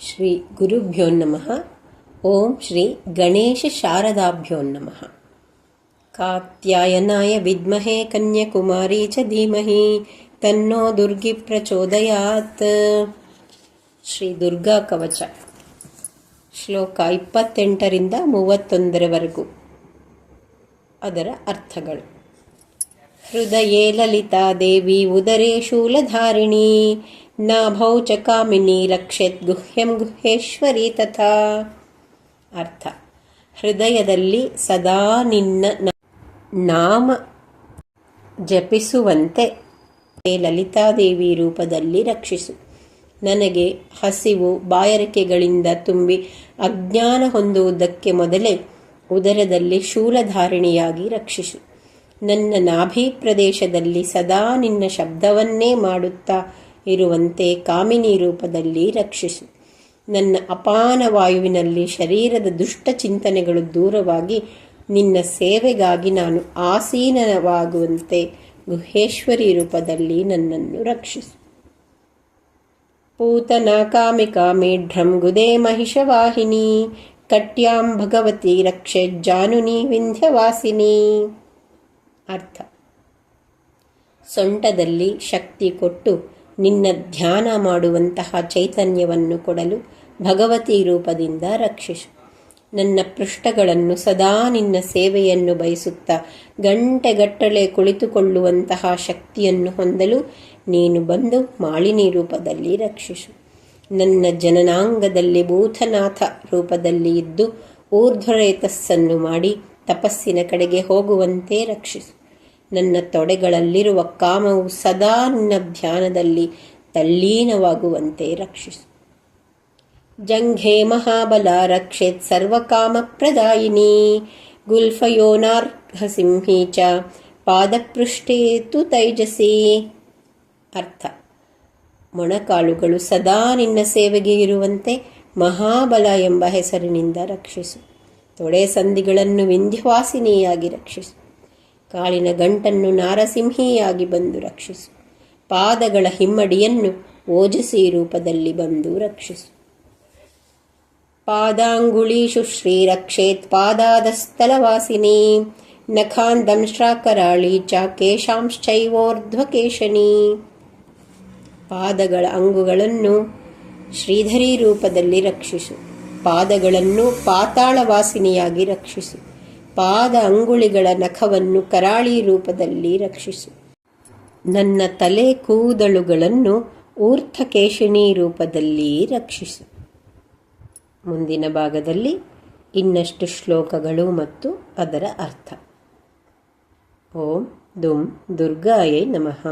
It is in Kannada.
ಶ್ರೀ ಗುರುಭ್ಯೋ ನಮಃ. ಓಂ ಶ್ರೀ ಗಣೇಶ ಶಾರದಾಭ್ಯೋ ನಮಃ. ಕಾತ್ಯಾಯನಾಯ ವಿದ್ಮಹೆ ಕನ್ಯಾಕುಮಾರಿ ಚ ಧೀಮಹಿ ತನ್ನೋ ದುರ್ಗಿ ಪ್ರಚೋದಯಾತ್. ಶ್ರೀ ದುರ್ಗಾ ಕವಚ. ಶ್ಲೋಕ ಇಪ್ಪತ್ತೆಂಟರಿಂದ ಮೂವತ್ತೊಂದರವರೆಗೂ. ಅದರ ಅರ್ಥಗಳು. ಹೃದಯೇ ಲಲಿತಾ ದೇವಿ ಉದರೇ ಶೂಲಧಾರಿಣಿ. ಚ ಕಾಮಿನಿ ರಕ್ಷೆತ್ ಗುಹ್ಯಂ ಗುಹೇಶ್ವರಿ ತಥಾ. ಅರ್ಥ. ಹೃದಯದಲ್ಲಿ ಸದಾ ನಿನ್ನ ನಾಮ ಜಪಿಸುವಂತೆ ಲಲಿತಾದೇವಿ ರೂಪದಲ್ಲಿ ರಕ್ಷಿಸು. ನನಗೆ ಹಸಿವು ಬಾಯರಿಕೆಗಳಿಂದ ತುಂಬಿ ಅಜ್ಞಾನ ಹೊಂದುವುದಕ್ಕೆ ಮೊದಲೇ ಉದರದಲ್ಲಿ ಶೂಲಧಾರಿಣಿಯಾಗಿ ರಕ್ಷಿಸು. ನನ್ನ ನಾಭಿ ಪ್ರದೇಶದಲ್ಲಿ ಸದಾ ನಿನ್ನ ಶಬ್ದವನ್ನೇ ಮಾಡುತ್ತಾ ಇರುವಂತೆ ಕಾಮಿನಿ ರೂಪದಲ್ಲಿ ರಕ್ಷಿಸು. ನನ್ನ ಅಪಾನ ವಾಯುವಿನಲ್ಲಿ ಶರೀರದ ದುಷ್ಟ ಚಿಂತನೆಗಳು ದೂರವಾಗಿ ನಿನ್ನ ಸೇವೆಗಾಗಿ ನಾನು ಆಸೀನವಾಗುವಂತೆ ಗುಹೇಶ್ವರಿ ರೂಪದಲ್ಲಿ ನನ್ನನ್ನು ರಕ್ಷಿಸು. ಪೂತನ ಕಾಮಿಕಾ ಮೇಢ್ರಂ ಗುದೇ ಮಹಿಷವಾಹಿನಿ ಕಟ್ಯಾಂ ಭಗವತಿ ರಕ್ಷೆ ಜಾನುನಿ ವಿಂಧ್ಯವಾಸಿನಿ. ಅರ್ಥ. ಸೊಂಟದಲ್ಲಿ ಶಕ್ತಿ ಕೊಟ್ಟು ನಿನ್ನ ಧ್ಯಾನ ಮಾಡುವಂತಹ ಚೈತನ್ಯವನ್ನು ಕೊಡಲು ಭಗವತಿ ರೂಪದಿಂದ ರಕ್ಷಿಸು. ನನ್ನ ಪೃಷ್ಠಗಳನ್ನು ಸದಾ ನಿನ್ನ ಸೇವೆಯನ್ನು ಬಯಸುತ್ತಾ ಗಂಟೆಗಟ್ಟಲೆ ಕುಳಿತುಕೊಳ್ಳುವಂತಹ ಶಕ್ತಿಯನ್ನು ಹೊಂದಲು ನೀನು ಬಂದು ಮಾಳಿನಿ ರೂಪದಲ್ಲಿ ರಕ್ಷಿಸು. ನನ್ನ ಜನನಾಂಗದಲ್ಲಿ ಭೂತನಾಥ ರೂಪದಲ್ಲಿ ಇದ್ದು ಊರ್ಧ್ವರೇತಸ್ಸನ್ನು ಮಾಡಿ ತಪಸ್ಸಿನ ಕಡೆಗೆ ಹೋಗುವಂತೆ ರಕ್ಷಿಸು. ನನ್ನ ತೊಡೆಗಳಲ್ಲಿರುವ ಕಾಮವು ಸದಾ ನಿನ್ನ ಧ್ಯಾನದಲ್ಲಿ ತಲ್ಲೀನವಾಗುವಂತೆ ರಕ್ಷಿಸು. ಜಂಘೆ ಮಹಾಬಲ ರಕ್ಷೇತ್ ಸರ್ವಕಾಮಪ್ರದಾಯಿನಿ. ಗುಲ್ಫಯೋನಾರ್ಹಸಿಂಹಿ ಚ ಪಾದಪೃಷ್ಠೇ ತು ತೈಜಸಿ. ಅರ್ಥ. ಮೊಣಕಾಲುಗಳು ಸದಾ ನಿನ್ನ ಸೇವೆಗೆ ಇರುವಂತೆ ಮಹಾಬಲ ಎಂಬ ಹೆಸರಿನಿಂದ ರಕ್ಷಿಸು. ತೊಡೆ ಸಂಧಿಗಳನ್ನು ವಿಂಧ್ಯವಾಸಿನಿಯಾಗಿ ರಕ್ಷಿಸು. ಕಾಲಿನ ಗಂಟನ್ನು ನಾರಸಿಂಹಿಯಾಗಿ ಬಂದು ರಕ್ಷಿಸು. ಪಾದಗಳ ಹಿಮ್ಮಡಿಯನ್ನು ಓಜಸಿ ರೂಪದಲ್ಲಿ ಬಂದು ರಕ್ಷಿಸು. ಪಾದಾಂಗುಳೀಷು ಶ್ರೀರಕ್ಷೇತ್ ಪಾದಾದಸ್ಥಲವಾಸಿನಿ. ನಖಾನ್ ದಂಶ್ರಾಕರಾಳಿ ಚ ಕೇಶಾಂಶ್ಚೈವೋರ್ಧ್ವಕೇಶನಿ. ಪಾದಗಳ ಅಂಗುಗಳನ್ನು ಶ್ರೀಧರಿ ರೂಪದಲ್ಲಿ ರಕ್ಷಿಸು. ಪಾದಗಳನ್ನು ಪಾತಾಳವಾಸಿನಿಯಾಗಿ ರಕ್ಷಿಸು. ಪಾದ ಅಂಗುಳಿಗಳ ನಖವನ್ನು ಕರಾಳಿ ರೂಪದಲ್ಲಿ ರಕ್ಷಿಸು. ನನ್ನ ತಲೆ ಕೂದಲುಗಳನ್ನು ಊರ್ಧಕೇಶಿಣಿ ರೂಪದಲ್ಲಿ ರಕ್ಷಿಸು. ಮುಂದಿನ ಭಾಗದಲ್ಲಿ ಇನ್ನಷ್ಟು ಶ್ಲೋಕಗಳು ಮತ್ತು ಅದರ ಅರ್ಥ. ಓಂ ದುಂ ದುರ್ಗಾಯೇ ನಮಃ.